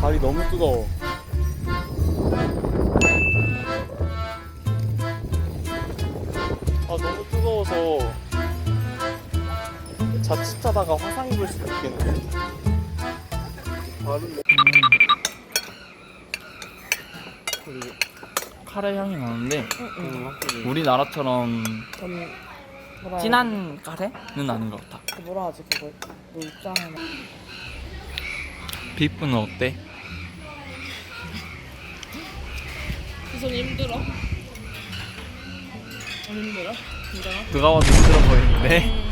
발이 너무 뜨거워. 아 너무 뜨거워서 자칫하다가 화상 입을 수도 있겠네. 발은 카레 향이 나는데 우리나라처럼 뭐라 진한 카레는 아닌 것 같아. 그 뭐라 하지 그걸? 물장에 비프는 어때? 손이 힘들어 안 힘들어? 힘들어? 누가 봐도 힘들어 보이는데?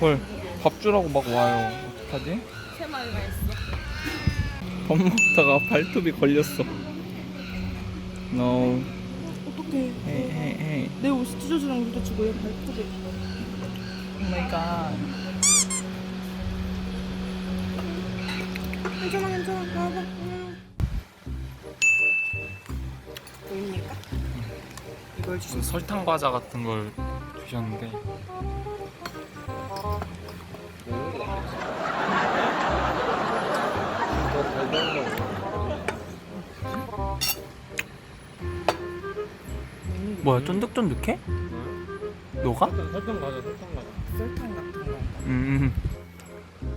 헐, 밥 주라고 막 와요. 어떡하지? 세 마리가 있어 밥 먹다가 발톱이 걸렸어. No. 어떡해 Hey, hey, hey. 내 옷이 찢어지는 것도 주고 얘 발톱이 Oh my god. 괜찮아 괜찮아 나와봐 응. 이걸 주셨어 무슨 설탕 과자 같은 걸 주셨는데 뭐야 쫀득쫀득해? 녹아? 설탕 설탕 가자 설탕 가자 설탕 같은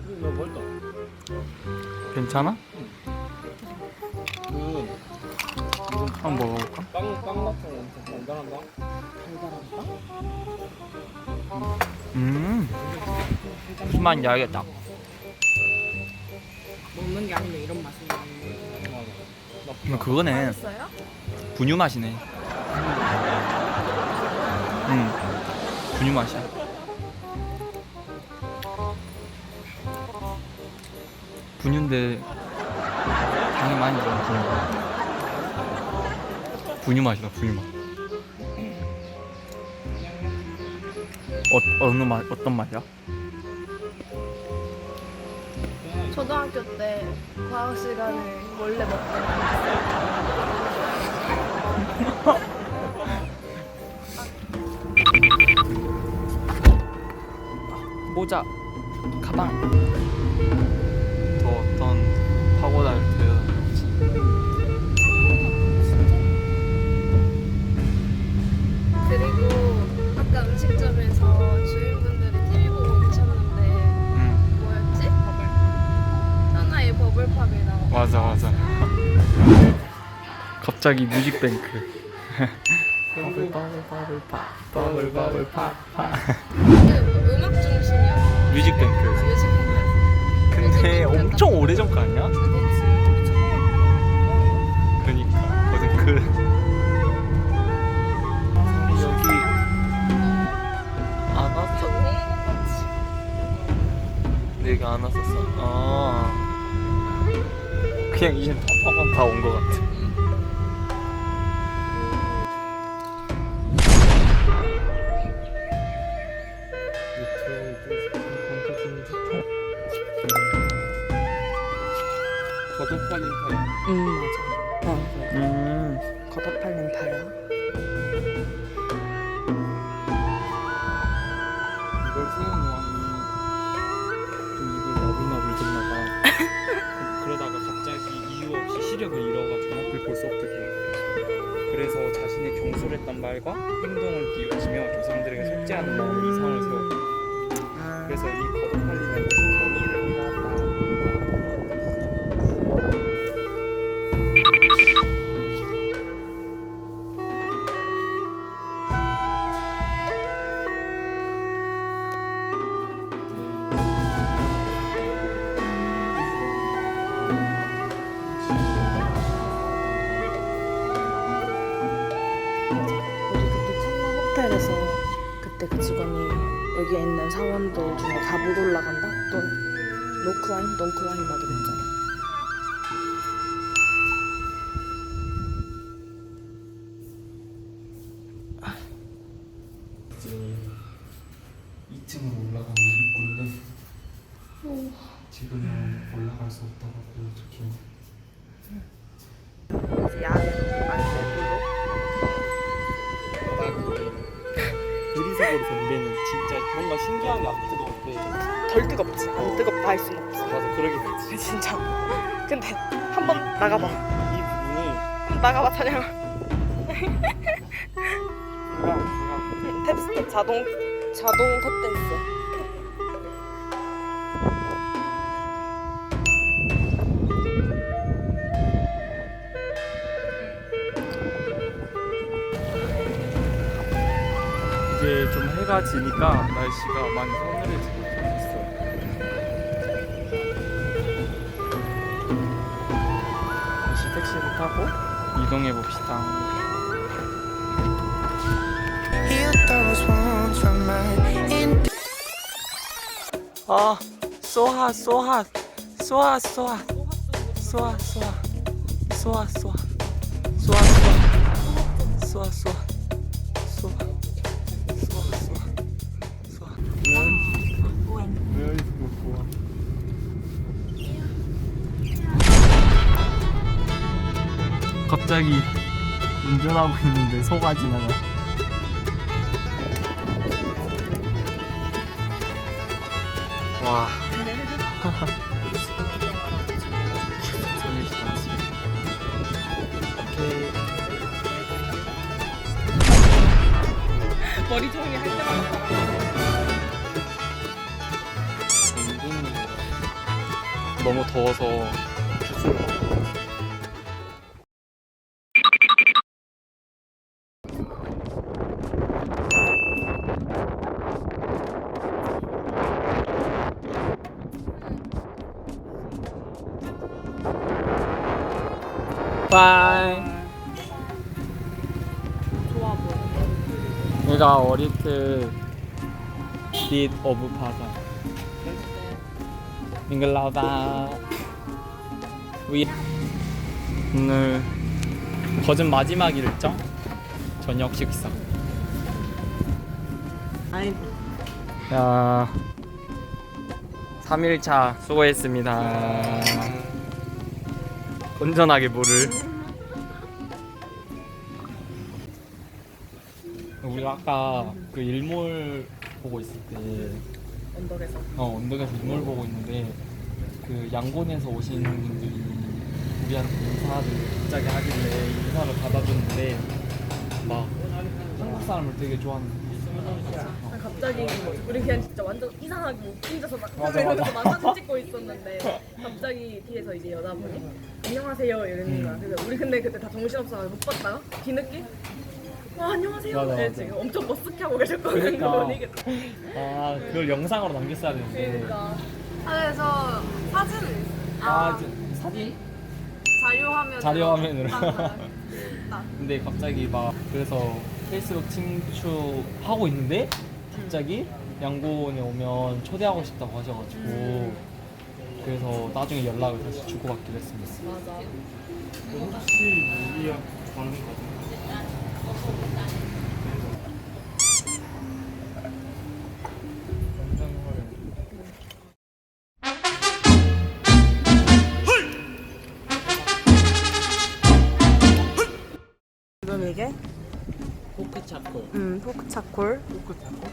거음너 멀다 괜찮아? 그 한번 먹어볼까? 빵, 빵 같은 거 엄청 달달한 빵? 달달한 빵? 음. 무슨 야겠다. 먹는 게 아닌데 이런 맛이 나는 근데 그거네. 맛있어요? 분유 맛이네. 응 분유 맛이야. 분유인데 당이 많이 들어 분유. 분유 맛이다 분유 맛 어, 어느 맛 어떤 맛이야? 초등학교 때 과학 시간에 원래 먹던 거 모자 가방 맞아 맞아 갑자기 뮤직뱅크 버블 버블 버블 팝 버블 버블 팝팝 그 음악 중심이었어 뮤직뱅크 뮤직뱅크 근데 엄청 오래전 거 아니야? 그러니까 거든 그 여기 안 왔어 내가 안 왔었어 아 그냥 이제 한번 다온거 같아. 버터파인 타야 응 맞아. 어, 그 음. 겉옷 팔린 타야 말과 행동을 비웃으며 조상들에게 속죄하는 마음으로 이상을 세웠다 못 올라간다? 또 노크와인, 농크와인 막 이랬잖아. 안 뜨겁다 할순 없어. 맞아 그러게 되지 진짜. 근데 한번 나가봐. 이 부분을 한번 나가봐 찬영아. 제가 제가 탭스텝 자동 자동 탭댄스. 이제 좀 해가 지니까 날씨가 많이 서늘해지 타고 이동해 봅시다. 아, hot, so hot, so hot, so hot, so hot, so hot, so hot, 갑자기 운전하고 있는데 소가 지나가. 와, 머리 정리할 때마다. 너무 더워서 주스를 빠이. 좋아 보여. 얘가 어리트 빛 오브 바다 밍글라바 위 오늘 거진 마지막 일정? 저녁 식사. 아니. 야 3일차 수고했습니다. 온전하게 물을 우리 아까 그 일몰 보고 있을 때 언덕에서. 어, 언덕에서 일몰 보고 있는데 그 양곤에서 오신 분들이 우리한테 인사를 갑자기 하길래 인사를 받아줬는데 막 한국 사람을 되게 좋아하는 아, 갑자기 우리 그냥 진짜 완전 이상하게 뭐 혼자서 막 맞아, 이러면서 맞아. 막 사진 찍고 있었는데 갑자기 뒤에서 이제 여자분이 안녕하세요 이러는 거야. 그래서 우리 근데 그때 다 정신없어가지고 못 봤다가 뒤늦게 와 안녕하세요. 맞아, 네, 맞아. 지금 엄청 머쓱해 하고 계셨거든요. 그러니까. 아 그걸 영상으로 남겼어야 되는데 그러니까 그래서 사진 아 이제 사진? 자료화면 자료화면으로 아, 근데 갑자기 막 그래서 페이스북 친추 하고 있는데 갑자기 양곤에 오면 초대하고 싶다고 하셔가지고 그래서 나중에 연락을 다시 주고받기로 했습니다. 맞아. 혹시 우리야 좋아하는 거 지금 이게 포크 차콜. 음 포크 차콜. 포크 차콜?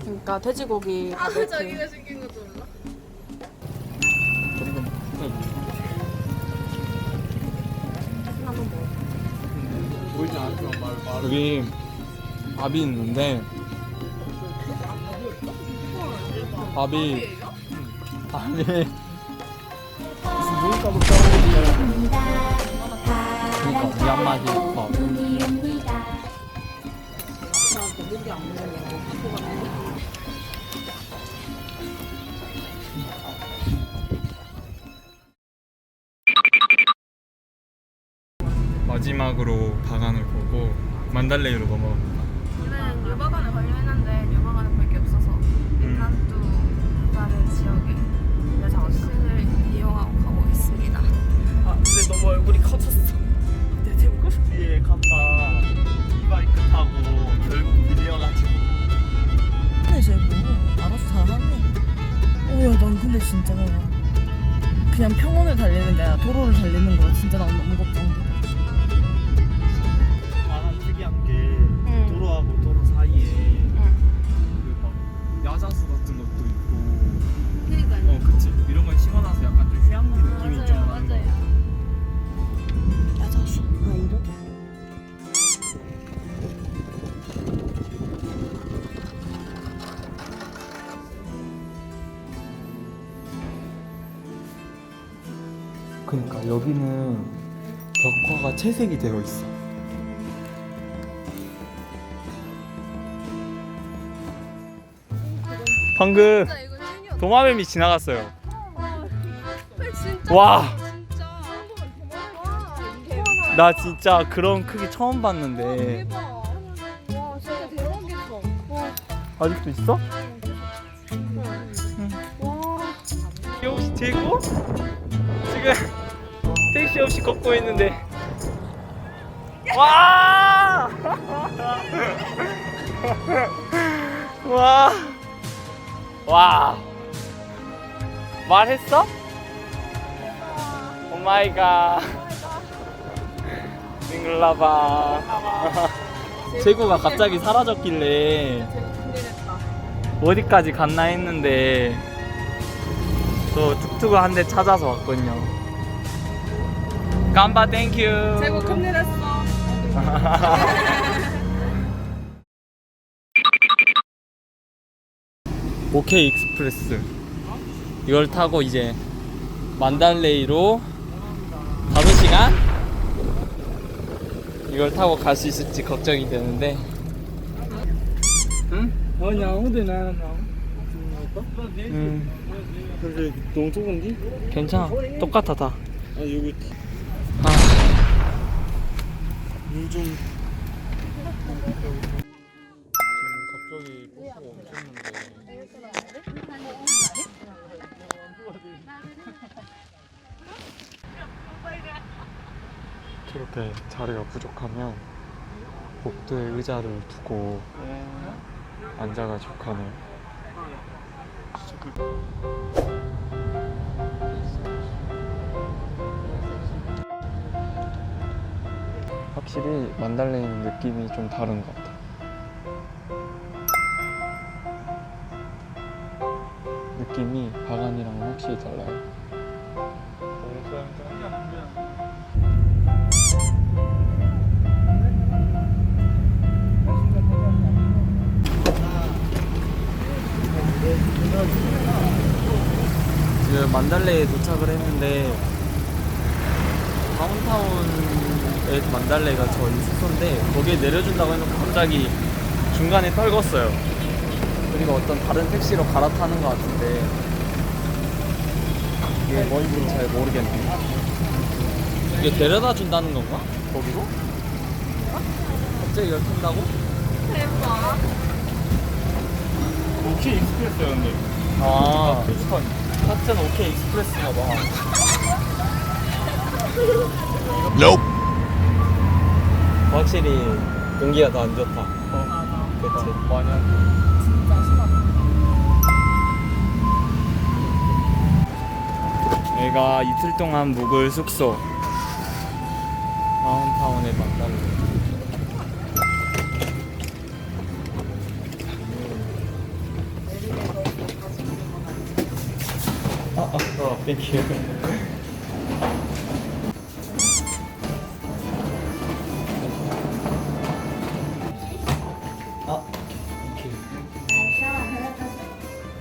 그러니까 돼지고기 아 바베큐. 자기가 시킨 것도 몰라? 한번 먹어. 보이지 않지만 말, 말. 여기 밥이 있는데 밥이 밥이 누울까 먹자 그러니까 우리 한마디 밥 보고 만달레이로 넘어갑니다. 우리는 뉴버간에 걸려 있는데 뉴버간에 볼게 없어서 지역에 버스를 이용하고 가고 있습니다. 아 근데 너무 얼굴이 커졌어 내 대고 뒤에 간다 이바이크 타고 결국 밀려가지고 근데 쟤 뭐, 알아서 잘하네. 어, 야, 난 근데 진짜 그냥 평원을 달리는 게 아니라 도로를 달리는 거라 진짜 난 너무 걱정돼. 그러니까 여기는 벽화가 채색이 되어 있어. 방금 진짜 이거 신기하다. 도마뱀이 지나갔어요. 진짜. 와, 진짜. 나 진짜 그런 크기 처음 봤는데 대박. 와 진짜 대박이다. 와. 아직도 있어? 응. 혹시 재고? 지금 택시 없이 걷고 있는데 와! 와! 와! 말했어? 오 마이 갓. 밍글라바. 재고가 갑자기 사라졌길래 어디까지 갔나 했는데 또 툭툭 한대 찾아서 왔거든요. 깜바 땡큐. 재고 큰일 했어. 오케이 익스프레스 이걸 타고 이제 만달레이로 5시간 이걸 타고 갈 수 있을지 걱정이 되는데 응? 어 양호대 나 음. 근데 너무 좁은데? 괜찮아. 똑같아 다. 아 여기 아, 물좀. 갑자기 폭포가 엄청난데 저렇게 자리가 부족하면 복도에 의자를 두고 앉아가지고 가네요 확실히 만달레이는 느낌이 좀 다른 것 같아 느낌이 바간이랑 확실히 달라요 만달레에 도착을 했는데 다운타운에 만달레가 저희 숙소인데 거기에 내려준다고 해놓고 갑자기 중간에 떨궜어요 그리고 어떤 다른 택시로 갈아타는 것 같은데 이게 뭔지 잘 모르겠네 이게 데려다 준다는 건가? 거기로? 갑자기 열탄다고? 대박. 오케이 익스프레스였는데 아 같은 오케이 익스프레스인가 봐. 확실히 공기가 더 안 좋다. 어. 그치. 많이 안 여기가 이틀 동안 묵을 숙소. 다운타운에 만나는 땡큐. 아, 오케이.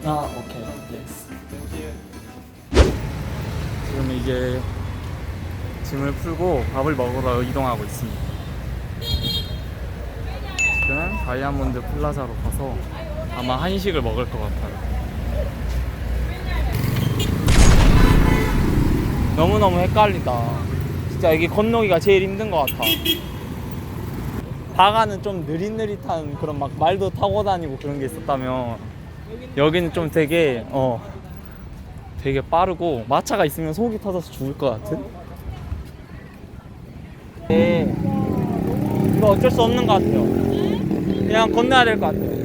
아, 오케이. 예스. 지금 이제 짐을 풀고 밥을 먹으러 이동하고 있습니다. 지금 다이아몬드 플라자로 가서 아마 한식을 먹을 것 같아요. 너무너무 헷갈리다. 진짜 여기 건너기가 제일 힘든 것 같아. 바가는 좀 느릿느릿한 그런 막 말도 타고 다니고 그런 게 있었다면 여기는 좀 되게 어 되게 빠르고 마차가 있으면 속이 터져서 죽을 것 같은. 네. 이거 어쩔 수 없는 것 같아요. 그냥 건너야 될 것 같아요.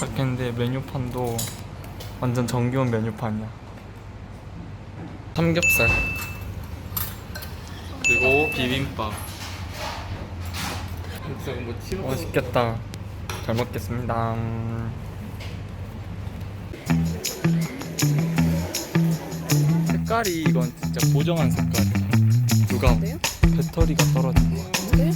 도착했는데 메뉴판도 완전 정겨운 메뉴판이야. 삼겹살 그리고 비빔밥. 맛있겠다. 잘 먹겠습니다. 색깔이 이건 진짜 보정한 색깔이야. 누가 배터리가 떨어진 거. 그래?